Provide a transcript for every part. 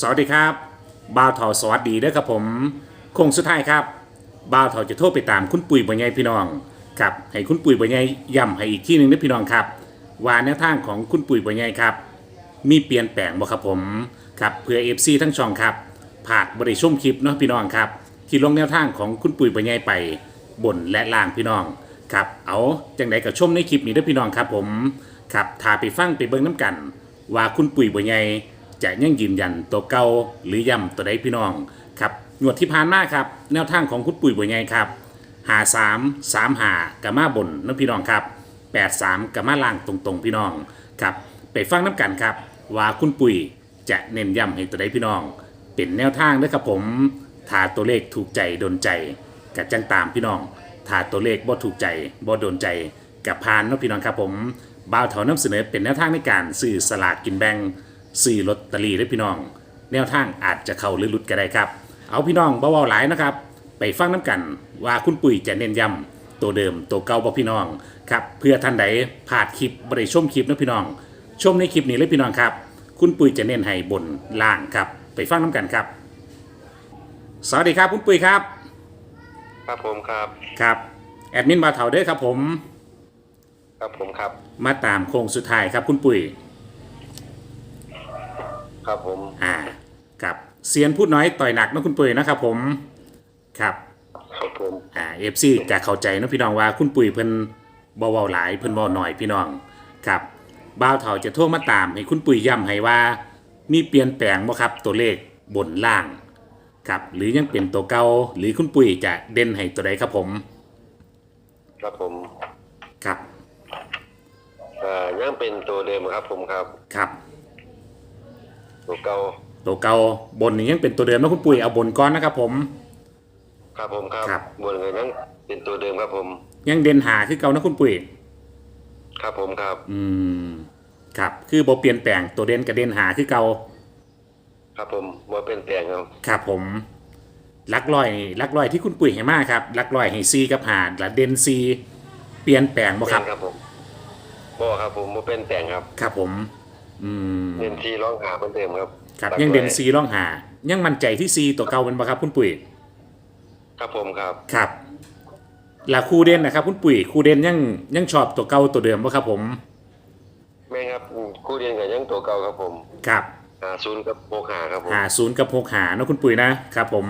สวัสดีครับบ่าวเถาสวัสดีเด้อครับผมโคงสุดท้ายครับบ่าวเถาจะโทรไปตามคุณปุ๋ยบ่ใหญ่พี่น้องครับให้คุณปุ๋ยบ่ใหญ่ย้ำให้อีกที่หนึ่งนะพี่น้องครับว่าแนวทางของคุณปุ๋ยบ่ใหญ่ครับ มีเปลี่ยนแปลงบ่ครับผมครับเพื่อ FC ทั้งช่องครับผากบริชมคลิปเนาะพี่น้องครับ ที่ลงแนวทางของคุณปุ๋ยบ่ใหญ่ไปบนและล่างพี่น้องครับเอาจังไดก็ชมในคลิปนี้เด้อพี่น้องครับผมครับถ้าไปฟังไปเบิ่งน้ำกัน ว่าคุณปุ๋ยบ่ใหญ่ จะยังยืนยันตัวเก่าหรือย้ำตัวใดพี่น้องครับงวดที่ผ่านมาครับ แนวทางของคุณปุ๋ยบ่ใหญ่ครับหาสามสามหากะมาบนนะพี่น้องครับแปดสามกะมาล่างตรงๆ พี่น้องครับไปฟังน้ำกันครับ ว่าคุณปุ๋ยจะเน้นย้ำให้ตัวใดพี่น้อง เป็นแนวทางเด้อครับผมถ้าตัวเลขถูกใจโดนใจกับจังตามพี่น้องถ้าตัวเลขบ่ถูกใจบ่โดนใจกับพานเนาะพี่น้องครับผมบ่าวเถานำเสนอเป็นแนวทางในการซื้อสลากกินแบ่ง ซื้อลอตเตอรี่เด้อพี่น้อง แนวทางอาจจะเข้าหรือหลุดก็ได้ครับ เอาพี่น้องบ่เว้าหลายนะครับ ไปฟังน้ำกันว่าคุณปุ๋ยจะเน้นย้ำตัวเดิมตัวเก่าบ่พี่น้องครับเพื่อท่านใดพลาดคลิปบ่ได้ชมคลิปนะพี่น้อง ชมในคลิปนี้เลยพี่น้องครับ คุณปุ๋ยจะเน้นให้บนล่างครับ ไปฟังน้ำกันครับ สวัสดีครับคุณปุ๋ยครับครับผมครับ ครับแอดมินบาเถาเด้อครับผม ครับผมครับ มาตามโค้งสุดท้ายครับคุณปุ๋ย ครับผม อ่ากับเซียนพูดน้อยต่อยหนักนะคุณปุ๋ยนะครับผมครับครับผม อ่าเอฟซีจะเข้าใจนะพี่น้องว่าคุณปุ๋ยเพิ่นบ่เว้าหลายเพิ่นเว้าหน่อยพี่น้องครับบ่าวเฒ่าจะโทรมาตามให้คุณปุ๋ยย้ำให้ว่า มีเปลี่ยนแปลงบ่ครับตัวเลขบนล่างครับหรือยังเป็นตัวเก่าหรือคุณปุ๋ยจะเด่นให้ตัวใดครับผมครับผมครับเอ่อยังเป็นตัวเดิมครับผมครับครับ ตัวเก่าตัวเก่าบนนี่ยังเป็นตัวเดิมนะคุณปุ๋ยเอาบนก้อนนะครับ ผม ครับผมครับครับ บนเงินยังเป็นตัวเดิมครับผม ยังเด่นหาคือเก่านะคุณปุ๋ยครับผมครับ อืมครับคือบ่เปลี่ยนแปลงตัวเด่นกับเด่นหาคือเก่าครับผมว่าเป็นแต่งครับครับผมลักลอยลักลอยที่คุณปุ๋ยให้มาครับลักลอยให้ซีกับหาดและเด่นซีเปลี่ยนแปลงบ่ครับแม่นครับผมบ่ครับผมว่าเป็นแต่งครับ ครับผม อืมเน้นที่ร้องหาเหมือนเดิมครับครับตักยังเด่นไว้ซีร่องหา ยังมั่นใจที่ซีตัวเก่าเป็นบ่ครับคุณปุ๋ยครับผมครับ ครับแล้วคู่เด่นนะครับคุณปุ๋ยคู่เด่นยังยังชอบตัวเก่าตัวเดิมบ่ครับผมแม่นครับคู่เรียนกับยังตัวเก่าครับผมครับหาศูนย์กับโบกหาครับผม หาศูนย์กับหกหาเนาะคุณปุ๋ยนะครับผม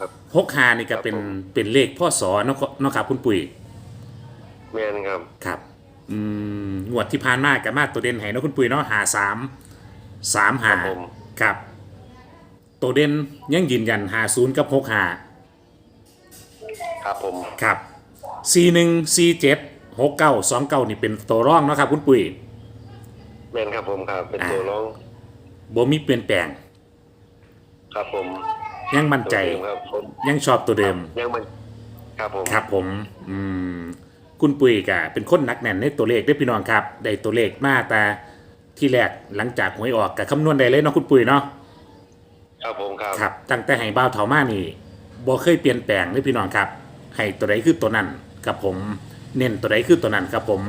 ครับ หกหานี่ก็เป็นครับผมเป็นเลขพ่อสอเนาะเนาะครับคุณปุ๋ยแม่นครับ ครับ อืมงวดที่ผ่านมากับมาตัวเด่นให้เนาะคุณปุ๋ยเนาะหาสามสามคหารับผม ครับ ตัวเด่นยังยืนยันหาศูนย์กับหกหาครับผมครับสี่หนึ่งสี่เจ็ดหกเก้าสองเก้านี่เป็นตัวร่องเนาะครับคุณปุ๋ยแม่นครับผมครับ เป็นอ่าตัวร้องบ่มีเปลี่ยนแปลงครับผมยังมั่นใจ ตัวเดิมครับผมยังชอบตัวเดิม ยังมันครับผม ครับผม อืม คุณปุ๋ยกะเป็นคนหนักแน่นในตัวเลขได้อพี่น้องครับ ได้ตัวเลขมาแต่ที่แรกหลังจากหวยออกกับคำนวณได้เลยเนาะคุณปุ๋ยเนาะครับผมครับครับ ตั้งแต่ให้บ้าวเถามานี่บ่เคยเปลี่ยนแปลงเลยพี่น้องครับ ให้ตัวใดคือตัวนั้นกับผม เน้นตัวใดคือตัวนั้นครับผม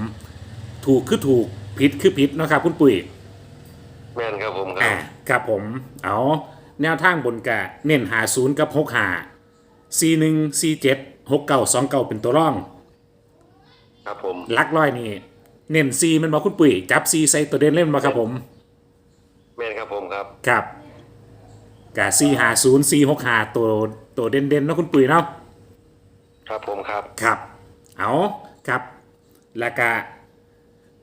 ถูกคือถูกผิดคือผิดเนาะครับ คุณปุ๋ยแม่นครับผมครัอ่าบครับผม เอาแนวทางบนกะเน้นหาศูนย์กับหกหาสี่หนึ่งสี่เจ็ดหกเก้าสองเก้าเป็นตัวร่อง ครับผมลักร้อยนี่เน้นซีมันบอกคุณปุ๋ยจับซีใส่ตัวเด่นเล่นมาครับผมแม่นครับผมครับครับกะซีหาศูนย์ซีหกหาตัวตัวเด่นเด่นๆเนาะคุณปุ๋ยเนาะครับผมครับครับเอาครับ แล้วก็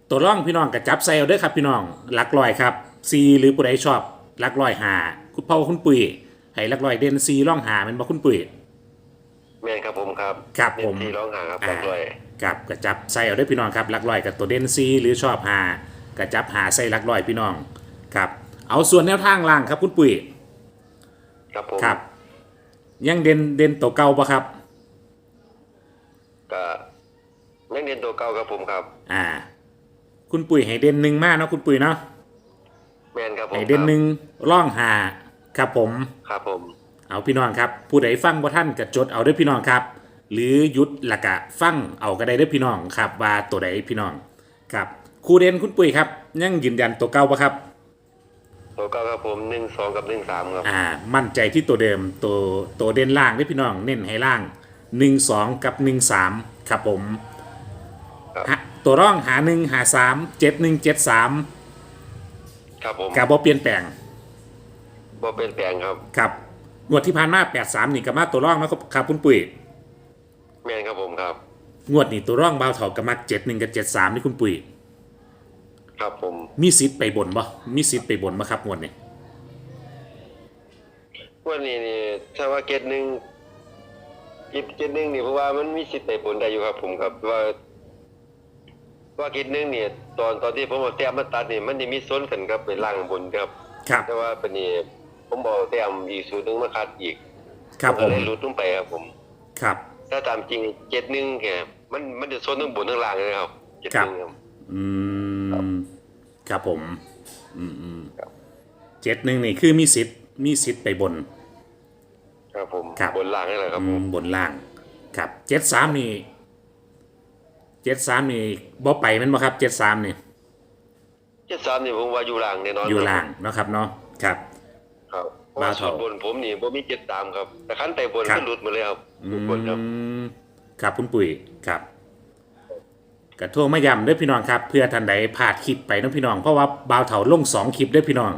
ตัวร่องพี่น้องกับจับใส่เอาเด้อครับพี่น้องลักลอยครับซีหรือผู้ใดชอบลักลอยหาคุณพ่อคุณปุ๋ยให้ลักลอยเด่นซีร่องหามันบอกคุณปุ๋ยแม่นครับผมครับครับเน้ผนมที่ร้องหาครับอ่าครับด้วย กับกระจับใส่เอาได้อพี่น้องครับลักลอยกับตัวเด่นซีหรือชอบหากระจับหาใส่ลักลอยพี่น้องครับ เอาส่วนแนวทางล่างครับคุณปุ๋ยครับผมครับ ยังเด่นเด่นตัวเก่าปะครับก็ยังเรียนตัวเก่าครับผมครับ อ่า คุณปุ๋ยให้เด่นหนึ่งมากเนาะคุณปุ๋ยเนาะแม่นครับผมให้เด่นหนึ่งร่องหาครับผม ครับผม เอาพี่น้องครับ ผู้ใดฟังบ่ท่านก็จดเอาเด้อพี่น้องครับ หรือหยุดและกะฟังเอาก็ได้เด้อพี่น้องครับว่าตัวใดพี่น้องครับครูเด่นคุณปุ๋ยครับยังยืนยันตัวเก่าปะครับ ตัวเก้าครับผมหนึ่งสองกับหนึ่งสามครับอ่ามั่นใจที่ตัวเดิมตัวตัวเด่นล่างได้อพี่น้องเน้นให้ล่างหนึ่งสองกับหนึ่งสามครับผมครับฮะตัวร่องหาหนึ่งหาสามเจ็ดหนึ่งเจ็ดสามครับผมกับบอเปลี่ยนแปลงบ่เป็นแปลงครับครับงวดที่ผ่านมาแปดสามนี่กับมาตัวร่องนะครับครับคุณปุ๋ย แม่นครับผมครับ งวดนี่ตัวร่องเบาเถากับมักเจ็ดหนึ่งกับเจ็ดสามนี่คุณปุ๋ยครับผมมีสิทธิ์ไปบนบ่มีสิทธิ์ไปบนบ่ครับงวดนี้วันนี้นี่ถ้าว่าเกตหนึ่งอีกเกตหนึ่งนี่เพราะว่ามันมีสิทธิ์ไปผลได้อยู่ครับผมครับ ว่า ว่าเกตหนึ่งเนี่ยตอนตอนที่ผมเอาแต้มมาตัดนี่มันจะมีซ้นกันครับไปล่างบนครับ ครับแต่ว่าเป็นนี่ผมบอกแต้มอีกสูตรหนึงมาคัดอีกครับนผก็มเลยหลุดลงไปครับผม ครับ ถ้าตามจริงเจ็ดหนึ่งแกมันมันจะซ้นทั้งบนทั้งล่างเลยครับเจ็ดหนึ่งครับอืมครับผม อืมอืมครับเจ็ดหนึ่งนี่คือมีสิทธิ์มีสิทธิ์ไปบน ครับผมครับบนล่างนี่แหละครับอืผมมบนล่าง ครับเจ็ดสามนี่เจ็ดสามนี่บ่ไปแมันบ่ครับเจ็ดสามนี่เจ็ดสามนี่ผมว่าอยู่ล่างแน่นอนอยู่ครับล่างเนาะครับเนาะครับ ครับ เพราะบ้าว่าเถาส่วนบนผมนี่ผมมีเจ็ดสามครับ แต่ขั้นไปบนครับมันหลุดหมาเลยครับอืบนครับมครับคุณปุ๋ยครับกระโทรมาย้ำเด้วยพี่น้องครับ เพื่อท่านใดพลาดคลิปไปเน้องพี่น้องเพราะว่าบ่าวเถาลงสองคลิปเด้วยพี่น้อง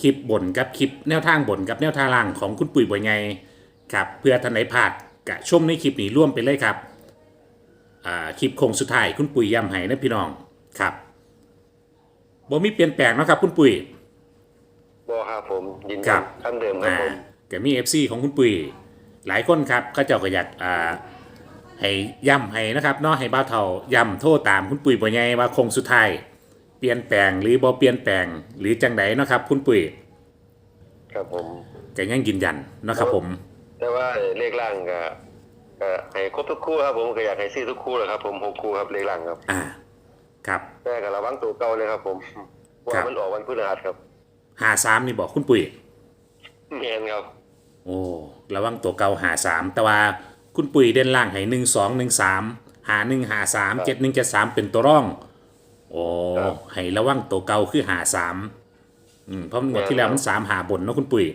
คลิปบนกับคลิปแนวทางบนกับแนวทางล่างของคุณปุ๋ยบ่ไงครับเพื่อท่านใดพลาดกะชมในคลิปนี้ร่วมไปเลยครับอ่าคลิปโคงสุดท้ายคุณปุ๋ยย้ำให้นะพี่น้องครับบ่มีเปลี่ยนแปลงเนาะครับคุณปุ๋ย บอครับผมยินครัยับนขั้นเดิมครับอ่าผมก็มี FC ของคุณปุ๋ยหลายคนครับเขาเจ้าก็อยากอ่าให้ย้ำให้นะครับเนาะให้บ่าวเฒ่าย้ำโทษตามคุณปุ๋ยบ่ใหญ่ว่าคงสุดท้ายเปลี่ยนแปลงหรือบ่เปลี่ยนแปลงหรือจังไดเนาะครับ คุณปุ๋ยครับผมก็ยังยืนยันเนาะครับผม แต่ว่าเลขล่างก็ก็ให้ครบทุกคู่ครับผมก็อยากให้ซื้อทุกคู่เลยครับผมหกคู่ครับเลขล่างครับ อ่า ครับแต่ก็ระวังตัวเก่าเลยครับ ผมครัว่าบมันออกวันพฤหัสครับ 53นี่บอกคุณปุ๋ยแมนครับโอ้ระวังตัวเก่าหาสามแต่ว่าคุณปุ๋ยเด่นล่างให้หนึ่งสองหนึ่งสามหาหนึ่งหาสามเจ็ดหนึ่งเจ็ดสามเป็นตัวร่อง โอ้ให้ระวังตัวเก่าคือหาสามอืมเพราะงวดที่แล้วมันสามหาบนเนาะคุณปุ๋ย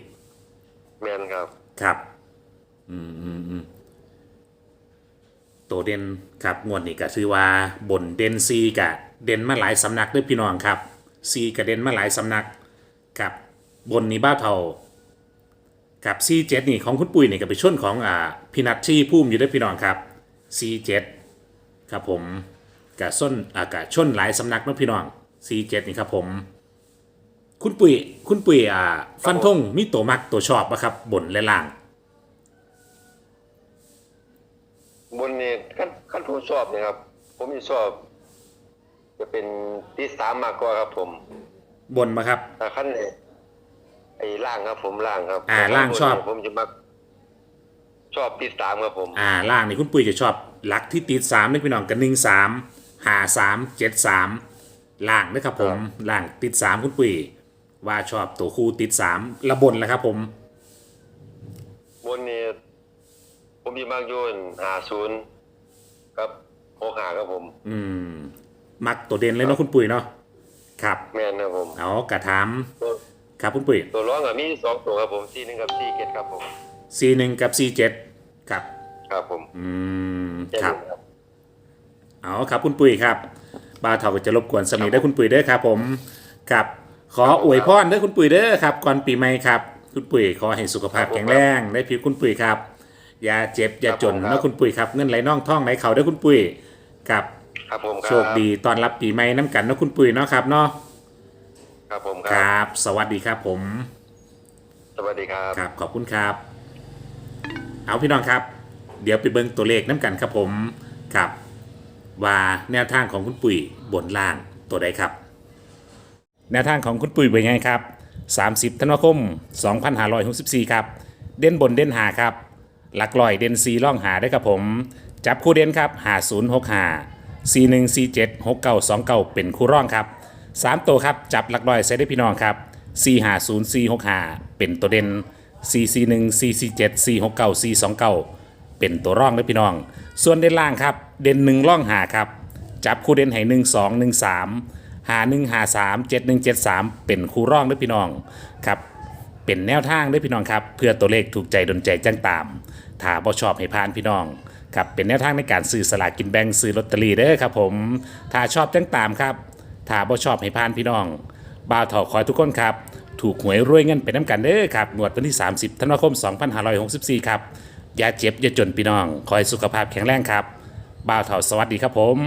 แมนครับครับ อืมอืมอืมตัวเด่นครับงวดนี้ก็คือว่าบนเด่นซีกะเด่นมาหลายสำนักเด้วยพี่น้องครับซีกะเด่นมาหลายสำนัก ครับบนนี้บ้าเทากับซีเจ็ดนี่ของคุณปุ๋ยนี่ก็ไปชนของอ่าพินัทชี่พุ่มอยู่เด้วยพี่น้องครับซีเจ็ดครับผมกับส้นอากับชนหลายสำนักนะพี่น้องซีเจ็ดนี่ครับผม คุณปุ๋ยคุณปุ๋ยอ่า ฟันธงมีตัวมักตัวชอบปะครับ บนและล่าง บนนี่ขั้นขั้นผมชอบเนี่ยครับ ผมจะชอบ จะเป็นที่สามมากกว่าครับผม บนมาครับ แต่ขั้นไอ้ไอ้ล่างครับผมล่างครับอ่าล่างชอบ ผมจะมักชอบที่สามครับผม อ่าล่างนี่คุณปุ๋ยจะชอบหลักที่ติดสามนี่พี่น้องกันหนึ่งสามหาสามเจ็ดสามล่างนะครับผมล่างติดสามคุณปุ๋ยว่าชอบตัวคู่ติดสามระบนแล้วครับผม บนนี่ผมมีมากโยนหาศูนย์ครับหกหาครับผม อืม มักตัวเด่นเลยเนาะคุณปุ๋ยเนาะ ครับแม่นครับผมเอากระถามตัวครับคุณปุ๋ยตัวร้องอะมีสองตัวครับผมซีหนึ่งกับซีเกตครับผมซีหนึ่งกับซีเจ็ดครับ ครับผมอืมแค่ครับนี้ครับเอาครับคุณปุ๋ยครับบ่าวเถาก็จะรบกวนสมีได้อคุณปุ๋ยเด้อครับผมครับขออวยพรเด้อคุณปุ๋ยเด้อครับ ก่อนปีใหม่ครับ คุณปุ๋ยขอให้สุขภาพแข็งแรงได้ผิวคุณปุ๋ยครับ อย่าเจ็บอย่าจนนะคุณปุ๋ยครับเงินไหลน่องท่องไหลเขาเด้อคุณปุ๋ยครับ ครับผมครับโชคดีตอนรับปีใหม่น้ำกันนะคุณปุ๋ยเนาะครับเนาะครับผมคครัรับ บ สวัสดีครับผม สวัสดีครับ ครับขอบคุณครับ เอาพี่น้องครับ เดี๋ยวไปเบิ่งตัวเลขน้ำกันครับผมครับว่าแนวทางของคุณปุ๋ยบนล่างตัวใดครับ แนวทางของคุณปุ๋ยเป็นไงครับ 30ธันวาคม 2564 ครับ เด่นบนเด่นหาครับ หลักลอยเด่นซีล่องหาได้ครับผม จับคู่เด่นครับหา0 6 5 4 1 4 7 6 9 2 9 เป็นคู่ร่องครับ 3 ตัวครับ จับหลักลอยใส่ได้พี่น้องครับ 4 5 0 4 6 5 เป็นตัวเด่น 4 4 1 4 4 7 4 6 9 4 2 9 เป็นตัวร่องเลยพี่น้อง ส่วนเด่นล่างครับ เด่นหนึ่งร่องหาครับ จับคู่เด่นให้หนึ่งสองหนึ่งสามหาหนึ่งหาสามเจ็ดหนึ่งเจ็ดสามเป็นคู่ร่องเด้วยพี่น้องครับเป็นแนวทางเด้วยพี่น้องครับ เพื่อตัวเลขถูกใจดนใจจังตามถ้าบ่ชอบให้พานพี่น้อง ครับเป็นแนวทางในการซื้อสลากกินแบ่งซื้อลอตเตอรี่เด้อครับผมถ้าชอบจังตามครับถ้าบ่ชอบให้พานพี่น้องบ่าวเถาขอยทุกคนครับ ถูกหวยรวยเงินไปน้ำกันเด้อครับงวดวันที่ 30ธันวาคม 2564 ครับอย่าเจ็บอย่าจนพี่น้อง คอยสุขภาพแข็งแรงครับบ่าวเถาสวัสดีครับผม